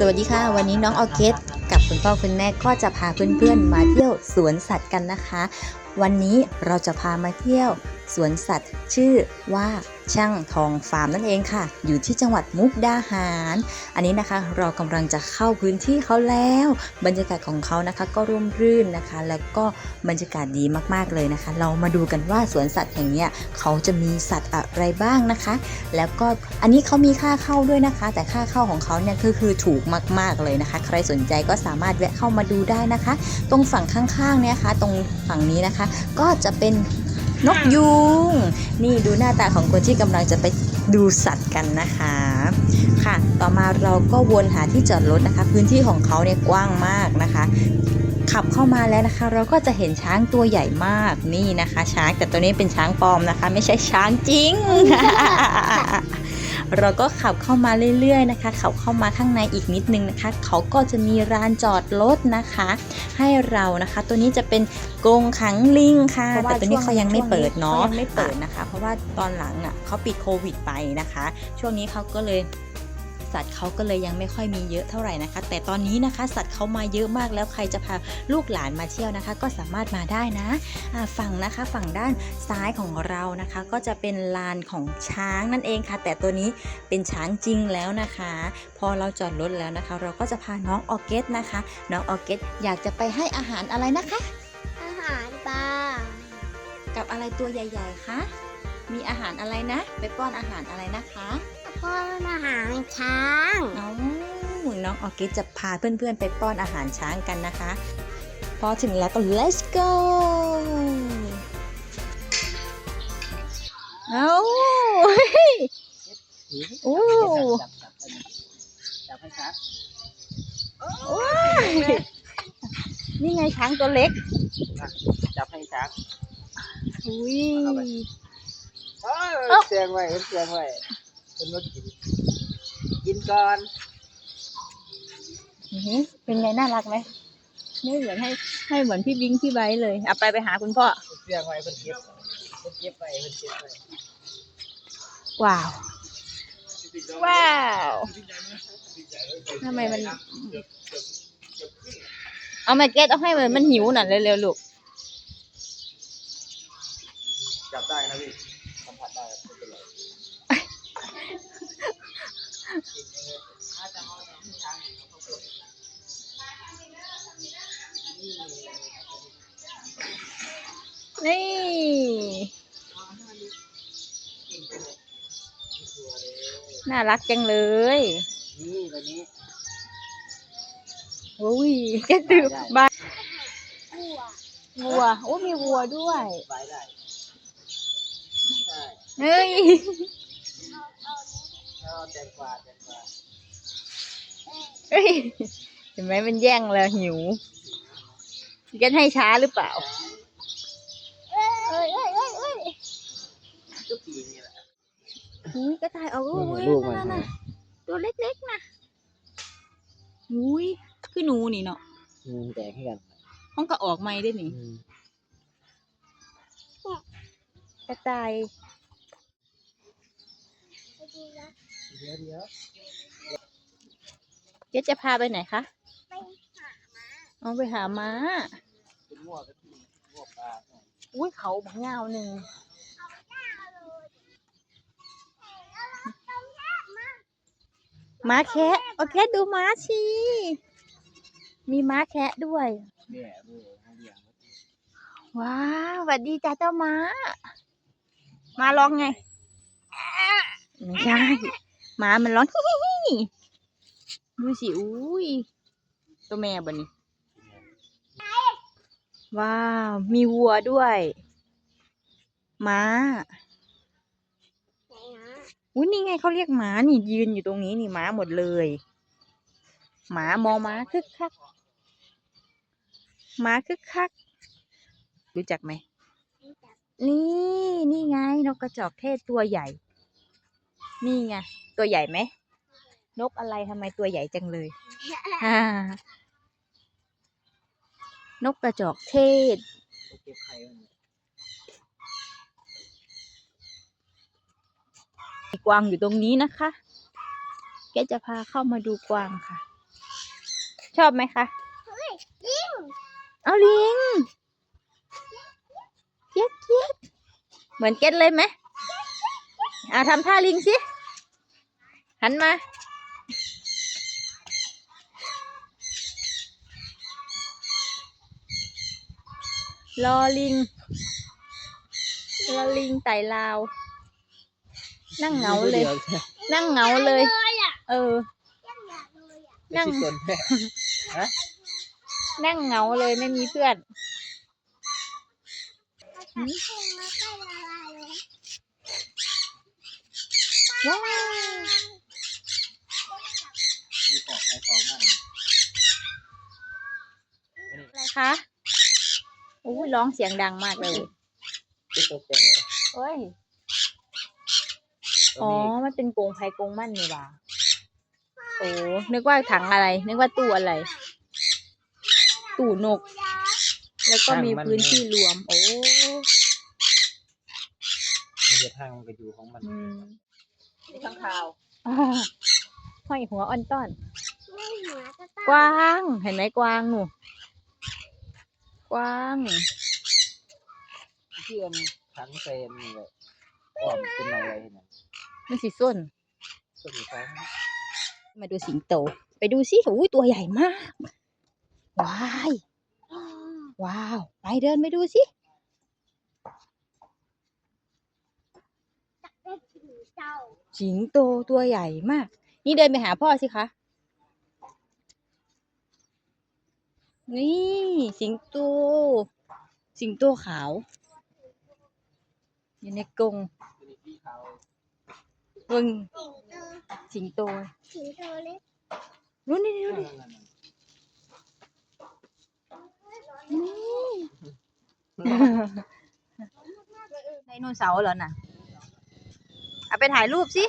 สวัสดีค่ะ วันนี้น้องออเกสกับคุณพ่อคุณแม่ก็จะพาเพื่อนๆมาเที่ยวสวนสัตว์กันนะคะ วันนี้เราจะพามาเที่ยวสวนสัตว์ ชื่อว่าช่างทองฟาร์มนั่นเองค่ะ อยู่ที่จังหวัดมุกดาหาร อันนี้นะคะเรากำลังจะเข้าพื้นที่เขาแล้ว บรรยากาศของเขานะคะก็ร่มรื่นนะคะ แล้วก็บรรยากาศดีมากๆเลยนะคะ เรามาดูกันว่าสวนสัตว์แห่งนี้เขาจะมีสัตว์อะไรบ้างนะคะ แล้วก็อันนี้เขามีค่าเข้าด้วยนะคะ แต่ค่าเข้าของเขาเนี่ยก็คือถูกมาก ๆเลยนะคะ ใครสนใจก็สามารถแวะเข้ามาดูได้นะคะ ตรงฝั่งข้างๆเนี่ยนะคะตรงฝั่งนี้นะคะ ก็จะเป็น นกยูงนี่ดูหน้าตาของคนที่กำลังจะไปดูสัตว์กันนะคะ ค่ะ ต่อมาเราก็วนหาที่จอดรถนะคะ พื้นที่ของเขาเนี่ยกว้างมากนะคะ ขับเข้ามาแล้วนะคะ เราก็จะเห็นช้างตัวใหญ่มากนี่นะคะ ช้างแต่ตัวนี้เป็นช้างปลอมนะคะ ไม่ใช่ช้างจริง เราก็ขับเข้ามาเรื่อยๆนะคะขับเข้ามาข้างในอีกนิดนึงนะคะเขาก็จะมีร้านจอดรถนะคะ ให้เรานะคะ ตัวนี้จะเป็นกรงขังลิงค่ะเพราะว่าแต่ตัวนี้เขายังไม่เปิดเนาะเขายังไม่เปิดนะคะ เพราะว่าตอนหลังอะเขาปิดโควิดไปนะคะ ช่วงนี้เขาก็เลย สัตว์เขาก็เลยยังไม่ค่อยมีเยอะเท่าไหร่นะคะ แต่ตอนนี้นะคะ สัตว์เขามาเยอะมากแล้วใครจะพาลูกหลานมาเที่ยวนะคะ ก็สามารถมาได้นะอ่าฝั่งนะคะฝั่งด้านซ้ายของเรานะคะ ก็จะเป็นลานของช้างนั่นเองค่ะ แต่ตัวนี้เป็นช้างจริงแล้วนะคะ พอเราจอดรถแล้วนะคะ เราก็จะพาน้องออร์เกสนะคะ น้องออร์เกสอยากจะไปให้อาหารอะไรนะคะ อาหารปลากับอะไรตัวใหญ่ ๆคะมีอาหารอะไรนะ ไปป้อนอาหารอะไรนะคะ พ่ออาหารช้างน้องน้องออร์กิดจะพาเพื่อนๆไปป้อนอาหารช้างกันนะคะ พอถึงแล้วก็ let's go เอาเฮ้ยโอ้จับให้ชัดว้ายนี่ไงช้างตัวเล็ก จับให้ชัดอุ้ยเออเสียงไว้เสียงไว้ เป็นรถกินกินก่อนอื้อหือเป็นไงน่ารักไหมไม่เหมือนให้ให้เหมือนพี่บิงพี่ไบร์ทเลยเอาไปไปหาคุณพ่อเสียงไว้เพิ่นเก็บเพิ่นเก็บไปเพิ่นเก็บไปว้าว ว้าวทำไมมัน เอามาเก็ตเอาให้มันมันหิวหน่อยเร็วๆลูก จับได้นะพี่สัมผัสได้ไม่เป็นไร นี่ น่ารักจังเลย นี่ตัวนี้โอ้ยแกตื่นบ้านวัววัว โอ้ มีวัวด้วยไว้ได้ใช่เฮ้ยเอาแตงกวาแตงกวาเฮ้ยเห็นไหมมันแย่งเลยหิวแกให้ช้าหรือเปล่าเอ้ยเอ้ยเอ้ยเอ้ยก็ปีนี่แหละอุ้ยกระต่ายเอาลูกลูกมันนั่นน่ะตัวเล็กๆนะอุ้ยคือหนูนี่เนาะอืมแตกให้กันห้องก็ออกไม่ได้นี่ อืมกระต่าย เดี๋ยวเดี๋ยวเจ๊จะพาไปไหนคะไปหาเอาไปหาม้าเป็นงวกก็ที่งวกปลาอุ้ยเขาบักเงาวหนึ่งม้าแคะโอเคดูม้าชีมีม้าแคะด้วยเนี่ยเออเขาเลี้ยงว้าวสวัสดีจ้าเจ้าม้า มาร้องไง ไม่ใช่ หมามันร้องดูสิอุ้ยตัวแม่บนนี้ว้าว มีวัวด้วยม้าอุ้ยนี่ไงเขาเรียกหมานี่ยืนอยู่ตรงนี้นี่หมาหมดเลยหมามอม้าคึกคักหมาคึกคัก รู้จักไหมนี่ นี่ไงนกกระจอกเทศตัวใหญ่ นี่ไง ตัวใหญ่ไหม นกอะไรทำไมตัวใหญ่จังเลยฮ่านกกระจอกเทศเก็บไข่มันมีกวางอยู่ตรงนี้นะคะ แกจะพาเข้ามาดูกวางค่ะ ชอบไหมคะยิงเอาลิงเกียกเกียกเหมือนเก็ตเลยไหม อ่าทำท่าลิงสิ หันมารอลิงรอลิงไต่ลาว นั่งเหงาเลย นั่งเหงาเลยเลยอะเออ นั่นั่งงคนแม่นั่งเหงาเลยไม่มีเพื่อน อืมมาใกล้ละลายเลย ว้าวมีของใครของมันอะไรคะอู้ยร้องเสียงดังมากเลยจะตกใจเลยเอ้ยตอ๋ออนนี้มันเป็นกรงไพกรงมั่นนี่หว่าโอ้นึกว่าถังอะไร นึกว่าตู้อะไร ตู้นก แล้วก็มีพื้นที่รวม โอ้มันจะทางมันก็อยู่ของมัน อืมมีข้างข่าวอ่าห้อยหัวอ่อนต้อน ไม่หัวจะตั้งกวาง เห็นไหมกวางหนูกวางเชื่อมขังเฟรมนี่เลยอ้อมเป็นอะไรเนี่ยมันสีส้นก็มีของมาดูสิงโต ไปดูสิโอ้ยตัวใหญ่มาก ว้าย ว้าว ไปเดินไปดูสิ ได้ถึงเจ้า สิงโตตัวใหญ่มาก นี่เดินไปหาพ่อสิคะ นี่สิงโต สิงโตขาว อยู่ในกรงมีที่เขาเบิ่งสิงโตสิงโต สิงโตเล็กนู่นนี่นู่นนั่นี่นนั่นนั่นไดโนเสาร์เหรอน่ะ เอาไปถ่ายรูปสิ